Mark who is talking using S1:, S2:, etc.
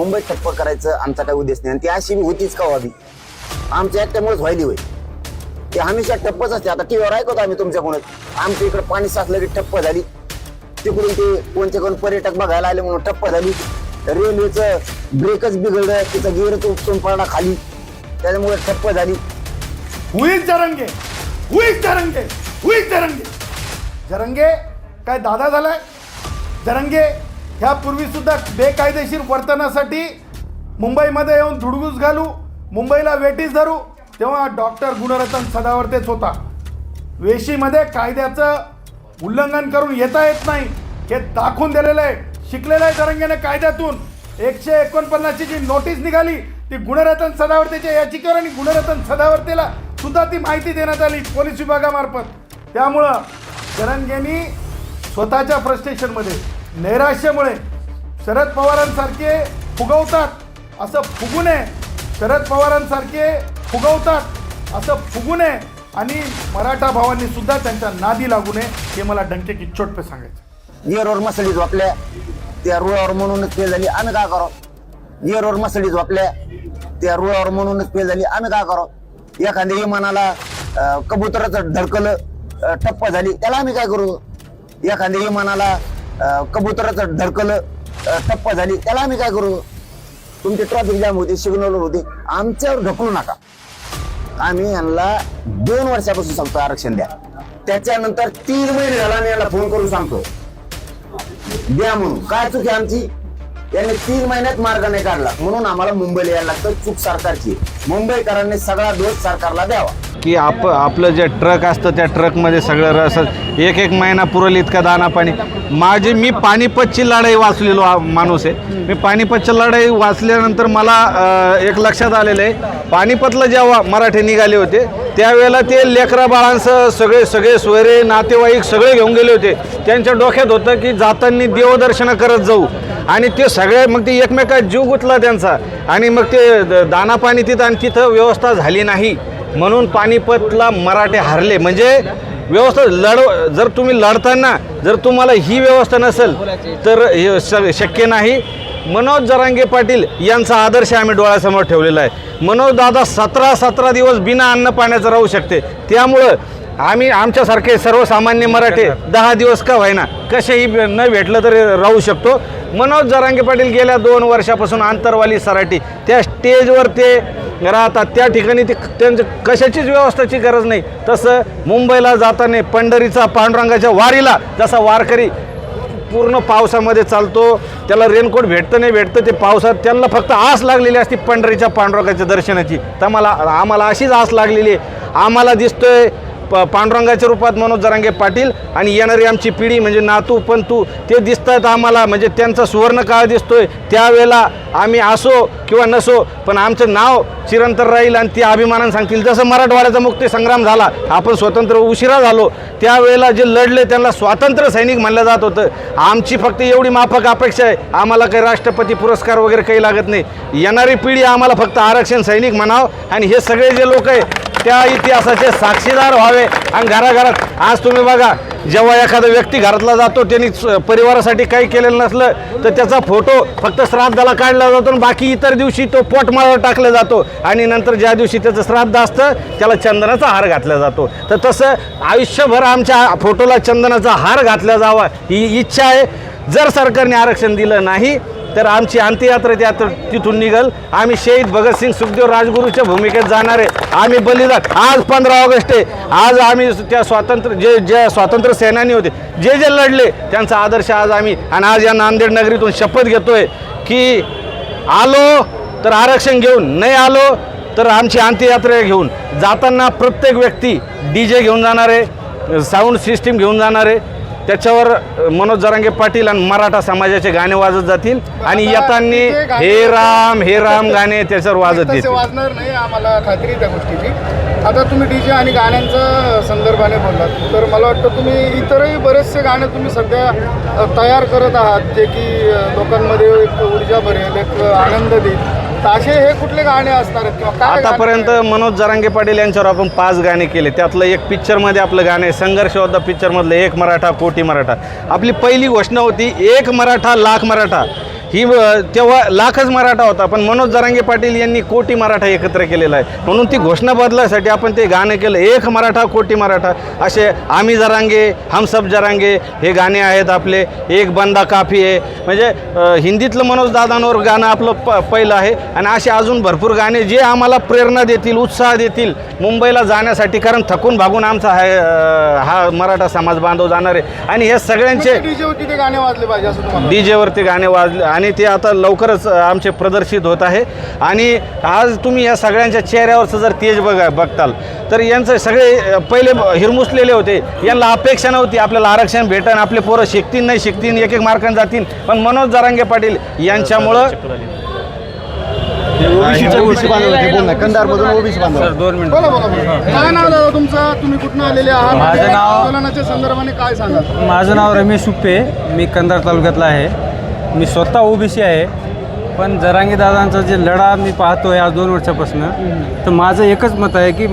S1: मुंबईत ठप्प करायचं आमचा काही उद्देश नाही. आणि ती अशी होतीच का व्हावी आमच्या एकट्यामुळेच व्हायली होय. ते हमेशा ठप्पच असते. आता टीव्हीवर ऐकतो आम्ही तुमच्याकडून आमच्या इकडे पाणी साचलं की ठप्प झाली. तिकडून ते कोणते कोण पर्यटक बघायला आले म्हणून ठप्प झाली. रेल्वेचं ब्रेकच बिघडलं तिचा गिअरच उपसून पडला खाली. त्याच्यामुळे ठप्प झाली.
S2: हुईच जरंगे. हुईच जरंगे. हुईच जरंगे. जरंगे काय दादा झालाय? जरंगे ह्यापूर्वी सुद्धा बेकायदेशीर वर्तनासाठी मुंबईमध्ये येऊन धुडगूस घालू मुंबईला वेटीस धरू तेव्हा डॉक्टर गुणरतन सदावर्तेच होता. वेशीमध्ये कायद्याचं उल्लंघन करून येता येत नाही हे दाखवून दिलेलं आहे. शिकलेलं आहे तरंगेने कायद्यातून. एकशे एकोणपन्नासची जी नोटीस निघाली ती गुणरतन सदावर्तेच्या याचिकेवर आणि गुणरत्न सदावर्तेला सुद्धा ती माहिती देण्यात आली पोलीस विभागामार्फत. त्यामुळं तरंगेनी स्वतःच्या फ्रस्ट्रेशनमध्ये नैराश्यामुळे शरद पवारांसारखे फुगवतात असं फुगू नये. शरद पवारांसारखे फुगवतात असं फुगू नये. आणि मराठा भावांनी सुद्धा त्यांच्या नादी लागू नये हे मला डंके की पे सांगायचं.
S1: गिअरवर मसळी झोपल्या. त्या रुळावर म्हणूनच फेल झाली आम्ही काय करावं ओर मसळी झोपल्या. त्या रुळावर म्हणूनच पे झाली आम्ही काय करावं एखाद्या विमानाला कबुतराचं धडकलं टप्प झाली त्याला आम्ही काय करू? एखाद्या विमानाला कबुतराचं धडकलं टप्पा झाली. त्याला आम्ही काय करू? तुमचे ट्रॅफिक जॅम होते सिग्नल होते. आमच्यावर ढकलू नका. आम्ही यांना दोन वर्षापासून सांगतो आरक्षण द्या. त्याच्यानंतर तीन महिने झाला आम्ही यांना फोन करून सांगतो. द्या म्हणून. काय चूक आहे आमची? यांनी तीन महिन्यात मार्ग नाही काढला. म्हणून आम्हाला मुंबईला यायला लागतं चूक सरकारची. मुंबईकरांनी सगळा दोष सरकारला द्यावा.
S3: की आप आपलं जे ट्रक असतं त्या ट्रकमध्ये सगळं रस एक एक महिना पुरेल इतका दाना पाणी. माझी मी पानिपतची लढाई वाचलेलो माणूस आहे. मी पानिपतची लढाई वाचल्यानंतर मला एक लक्षात आलेलं आहे. पानिपतला जेव्हा मराठे निघाले होते त्यावेळेला ते लेकरा बाळांसह सगळे सगळे सोयरे नातेवाईक सगळे घेऊन गेले होते. त्यांच्या डोक्यात होतं की जाताना देवदर्शनं करत जाऊ. आणि ते सगळे मग ते एकमेकात जीव गुतला त्यांचा. आणि मग ते द- तिथं आणि तिथं व्यवस्था झाली नाही. म्हणून पानिपतला मराठे हारले. म्हणजे व्यवस्था लढ जर तुम्ही लढताना जर तुम्हाला ही व्यवस्था नसेल तर हे शक्य नाही. मनोज जरांगे पाटील यांचा आदर्श आम्ही डोळ्यासमोर ठेवलेला आहे. मनोज दादा सतरा सतरा दिवस बिना अन्न पाण्याचं राहू शकते. त्यामुळं आम्ही आमच्यासारखे सर्वसामान्य मराठे दहा दिवस का व्हायना कसेही न भेटलं तरी राहू शकतो. मनोज जरांगे पाटील गेल्या दोन वर्षापासून आंतरवाली सराटी त्या स्टेजवर ते राहतात त्या ठिकाणी ती त्यांचं कशाचीच व्यवस्थेची गरज नाही. तसं मुंबईला जाताना पंढरीचा पांडुरंगाच्या वारीला जसा वारकरी पूर्ण पावसामध्ये चालतो त्याला रेनकोट भेटतं नाही भेटतं ते पावसात त्यांना फक्त आस लागलेली असते पंढरीच्या पांडुरंगाच्या दर्शनाची. तर मला आम्हाला अशीच आस लागलेली आहे. आम्हाला दिसतोय प पांडुरंगाच्या रूपात मनोज जरांगे पाटील आणि येणारी आमची पिढी म्हणजे नातू पण तू ते दिसत आहेत आम्हाला. म्हणजे त्यांचा सुवर्ण काळ दिसतोय. त्यावेळेला आम्ही असो किंवा नसो पण आमचं नाव चिरंतर राहील आणि ते अभिमानानं सांगतील. जसं मराठवाड्याचा मुक्ती संग्राम झाला आपण स्वतंत्र उशिरा झालो. त्यावेळेला जे लढले त्यांना स्वातंत्र्य सैनिक म्हणलं जात होतं. आमची फक्त एवढी माफक अपेक्षा आहे. आम्हाला काही राष्ट्रपती पुरस्कार वगैरे काही लागत नाही. येणारी पिढी आम्हाला फक्त आरक्षण सैनिक म्हणावं. आणि हे सगळे जे लोक आहे त्या इतिहासाचे साक्षीदार व्हावे. आणि घराघरात आज तुम्ही बघा जेव्हा एखादा व्यक्ती घरातला जातो त्यांनी परिवारासाठी काही केलेलं नसलं तर त्याचा फोटो फक्त श्राद्धाला काढला जातो आणि बाकी इतर दिवशी तो पोटमाळावर टाकला जातो. आणि नंतर ज्या दिवशी त्याचं श्राद्ध असतं त्याला चंदनाचा हार घातला जातो. तर तसं आयुष्यभर आमच्या फोटोला चंदनाचा हार घातला जावा ही इच्छा आहे. जर सरकारने आरक्षण दिलं नाही तर आमची अंत्ययात्रा त्यात तिथून निघल. आम्ही शहीद भगतसिंग सुखदेव राजगुरूच्या भूमिकेत जाणार आहे. आम्ही बलिदान. आज पंधरा ऑगस्ट आहे. आज आम्ही त्या स्वातंत्र्य जे जे स्वातंत्र्य सेनानी होते जे जे लढले त्यांचा आदर्श आज आम्ही आणि आज या नांदेड नगरीतून शपथ घेतोय की आलो तर आरक्षण घेऊन. नाही आलो तर आमची अंत्ययात्रा घेऊन. जाताना प्रत्येक व्यक्ती डी जे घेऊन जाणार आहे साऊंड सिस्टीम घेऊन जाणार आहे. त्याच्यावर मनोज जरांगे पाटील आणि मराठा समाजाचे गाणे वाजत जातील आणि येताना हे राम हे राम गाणे त्याच्यावर वाजत
S4: तसे वाजणार नाही आम्हाला खात्री आहे त्या गोष्टीची. आता तुम्ही डीजे आणि गाण्यांच्या संदर्भाने बोललात. तर मला वाटतं तुम्ही इतरही बरेचसे गाणे तुम्ही सध्या अ, तयार करत आहात जे की अ, लोकांमध्ये एक ऊर्जा भरेल एक आनंद देईल. असे हे कुठले गाणे असणार आहेत किंवा काय
S3: आतापर्यंत मनोज जरांगे पाटील यांच्यावर आपण पाच गाणे केले. त्यातलं एक पिक्चरमध्ये आपलं गाणं आहे संघर्ष होता पिक्चरमधलं एक मराठा कोटी मराठा. आपली पहिली घोषणा होती एक मराठा लाख मराठा. ही तेव्हा लाखच मराठा होता पण मनोज जरांगे पाटील यांनी कोटी मराठा एकत्र केलेला आहे. म्हणून ती घोषणा बदलासाठी आपण ते गाणं केलं एक मराठा कोटी मराठा. असे आम्ही जरांगे हम सब जरांगे हे गाणे आहेत आपले एक बंदा काफी आहे म्हणजे हिंदीतलं मनोज दादांवर गाणं आपलं प पहिलं आहे आणि असे अजून भरपूर गाणे जे आम्हाला प्रेरणा देतील उत्साह देतील मुंबईला जाण्यासाठी कारण थकून भागून आमचा हा हा मराठा समाज बांधव जाणार आहे. आणि हे सगळ्यांचे
S4: ते गाणे वाजले पाहिजे असं तुम्हाला
S3: डी जेवरती गाणे वाजले आणि ते आता लवकरच आमचे प्रदर्शित होत आहे. आणि आज तुम्ही या सगळ्यांच्या चेहऱ्यावरचं जर तेज बघा बघताल तर यांचं सगळे पहिले हिरमुसलेले होते. यांना अपेक्षा नव्हती आपल्याला आरक्षण भेटन आपले पोरं शिकतील नाही शिकतील एक एक मार्कांनी जातील. पण मनोज जरांगे पाटील यांच्यामुळं
S4: काय नाव दादा तुमचं? तुम्ही कुठून आलेले आहात?
S5: माझं नाव-
S4: आंदोलनाच्या संदर्भाने काय सांगाल?
S5: माझं नाव रमेश सुप्पे मी कंधार तालुक्यातला आहे. मी स्वतः ओबीसी आहे पण जरांगी दादांचा जे लढा मी पाहतोय आज दोन वर्षापासून तर माझं एकच मत आहे की